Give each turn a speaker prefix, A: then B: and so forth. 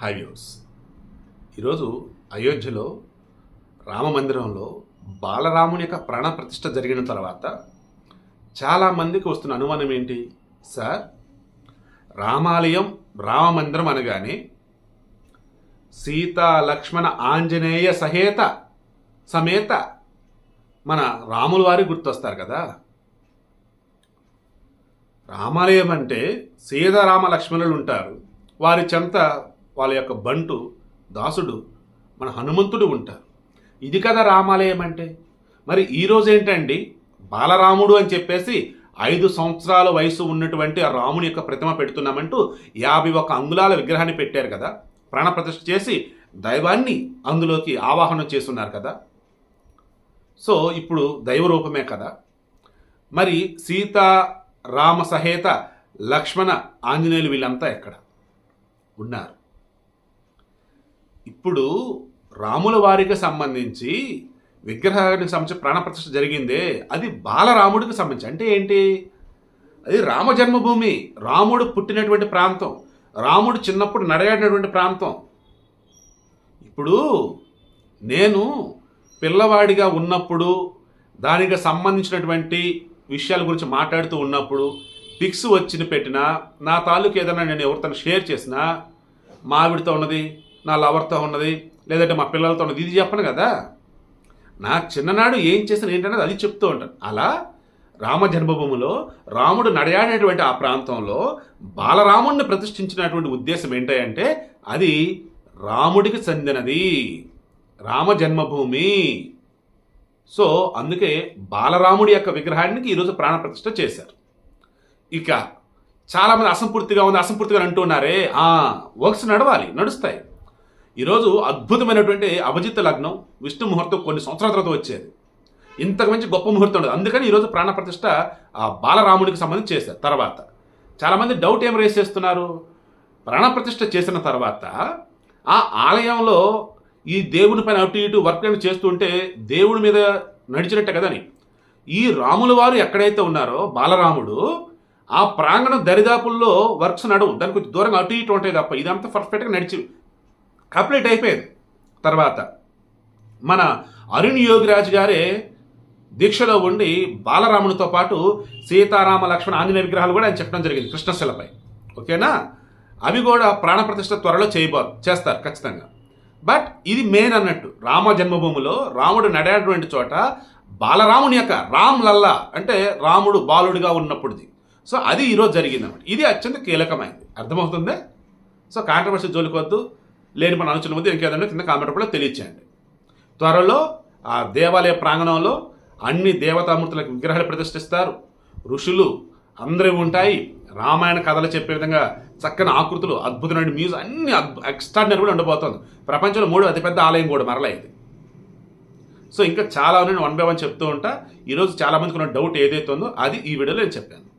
A: Hi views ఈరోజు అయోధ్యలో రామ మందిరంలో బాలరాముని యొక్క ప్రాణప్రతిష్ఠ జరిగిన తర్వాత చాలామందికి వస్తున్న అనుమానం ఏంటి? సార్ రామాలయం రామ మందిరం అనగానే సీతా లక్ష్మణ ఆంజనేయ సహేత సమేత మన రాముల వారి గుర్తొస్తారు కదా. రామాలయం అంటే సీతారామ లక్ష్మణులు ఉంటారు. వారి చెంత వాళ్ళ యొక్క బంటు దాసుడు మన హనుమంతుడు ఉంటారు. ఇది కదా రామాలయం అంటే. మరి ఈరోజు ఏంటండి? బాలరాముడు అని చెప్పేసి ఐదు సంవత్సరాల వయసు ఉన్నటువంటి ఆ రాముని యొక్క ప్రతిమ పెడుతున్నామంటూ యాభై ఒక అంగుళాల విగ్రహాన్ని పెట్టారు కదా. ప్రాణప్రతిష్ఠ చేసి దైవాన్ని అందులోకి ఆవాహనం చేస్తున్నారు కదా. సో ఇప్పుడు దైవ రూపమే కదా. మరి సీత రామ సహేత లక్ష్మణ ఆంజనేయులు వీళ్ళంతా ఎక్కడ? ఉన్నారు. ఇప్పుడు రాముల వారికి సంబంధించి విగ్రహానికి సంబంధించి ప్రాణప్రతిష్ఠ జరిగిందే అది బాలరాముడికి సంబంధించి. అంటే ఏంటి? అది రామ జన్మభూమి రాముడు పుట్టినటువంటి ప్రాంతం రాముడు చిన్నప్పుడు నడయాడినటువంటి ప్రాంతం. ఇప్పుడు నేను పిల్లవాడిగా ఉన్నప్పుడు దానికి సంబంధించినటువంటి విషయాల గురించి మాట్లాడుతూ ఉన్నప్పుడు పిక్స్ వచ్చిన పెట్టినా నా తాలూకు ఏదైనా నేను ఎవరితో షేర్ చేసినా మా ఆవిడతో ఉన్నది నా లవర్తో ఉన్నది లేదంటే మా పిల్లలతో ఉన్నది ఇది చెప్పను కదా. నా చిన్ననాడు ఏం చేసిన ఏంటనేది అది చెప్తూ ఉంటాను. అలా రామ జన్మభూమిలో రాముడు నడయాడేటువంటి ఆ ప్రాంతంలో బాలరాముడిని ప్రతిష్ఠించినటువంటి ఉద్దేశం ఏంటంటే అది రాముడికి చెందినది. రామ జన్మభూమి. సో అందుకే బాలరాముడి యొక్క విగ్రహానికి ఈరోజు ప్రాణప్రతిష్ఠ చేశారు. ఇక చాలామంది అసంపూర్తిగా ఉంది అసంపూర్తిగా అంటున్నారే ఆ వర్క్స్ నడవాలి నడుస్తాయి. ఈరోజు అద్భుతమైనటువంటి అభిజిత్ లగ్నం విష్ణు ముహూర్తం కొన్ని సంవత్సరాల తర్వాత వచ్చేది. ఇంతకు మంచి గొప్ప ముహూర్తం ఉండదు. అందుకని ఈరోజు ప్రాణప్రతిష్ఠ ఆ బాలరాముడికి సంబంధించి చేశారు తర్వాత. చాలామంది డౌట్ ఏం రేస్ చేస్తున్నారు? ప్రాణప్రతిష్ఠ చేసిన తర్వాత ఆ ఆలయంలో ఈ దేవుని పైన అటు ఇటు వర్క్ అని చేస్తుంటే దేవుడి మీద నడిచినట్టే కదని ఈ రాముల వారు ఎక్కడైతే ఉన్నారో బాలరాముడు ఆ ప్రాంగణం దరిదాపుల్లో వర్క్స్ నడవు. దానికి కొంచెం దూరంగా అటు ఇటు ఉంటాయి తప్ప ఇదంతా పర్ఫెక్ట్గా నడిచి కంప్లీట్ అయిపోయింది. తర్వాత మన అరుణ్ యోగిరాజు గారే దీక్షలో ఉండి బాలరామునితో పాటు సీతారామ లక్ష్మణ ఆంజనేయ విగ్రహాలు కూడా ఆయన చెప్పడం జరిగింది కృష్ణశిలపై. ఓకేనా? అవి కూడా ప్రాణప్రతిష్ఠ త్వరలో చేయబో చేస్తారు ఖచ్చితంగా. బట్ ఇది మెయిన్ అన్నట్టు. రామ జన్మభూమిలో రాముడు నడేటువంటి చోట బాలరాముని యొక్క రామ్ లల్లా అంటే రాముడు బాలుడిగా ఉన్నప్పుడుది. సో అది ఈరోజు జరిగిందన్నమాట. ఇది అత్యంత కీలకమైంది. అర్థమవుతుందే? సో కాంట్రవర్సీ జోలికొద్దు. లేని మన అనుచరుల మధ్య ఇంకేదన్నా కింద కామెంట్ కూడా తెలియచేయండి. త్వరలో ఆ దేవాలయ ప్రాంగణంలో అన్ని దేవతామూర్తులకు విగ్రహాలు ప్రతిష్ఠిస్తారు. ఋషులు అందరూ ఉంటాయి. రామాయణ కథలు చెప్పే విధంగా చక్కని ఆకృతులు అద్భుతమైన మ్యూజిక్ అన్ని ఎక్స్ట్రాడినరీ కూడా ఉండబోతోంది. ప్రపంచంలో మూడు అతిపెద్ద ఆలయం కూడా మరలా ఇది. సో ఇంకా చాలా నేను వన్ బై వన్ చెప్తూ ఉంటా. ఈరోజు చాలామందికి ఉన్న డౌట్ ఏదైతే ఉందో అది ఈ వీడియోలో నేను చెప్పాను.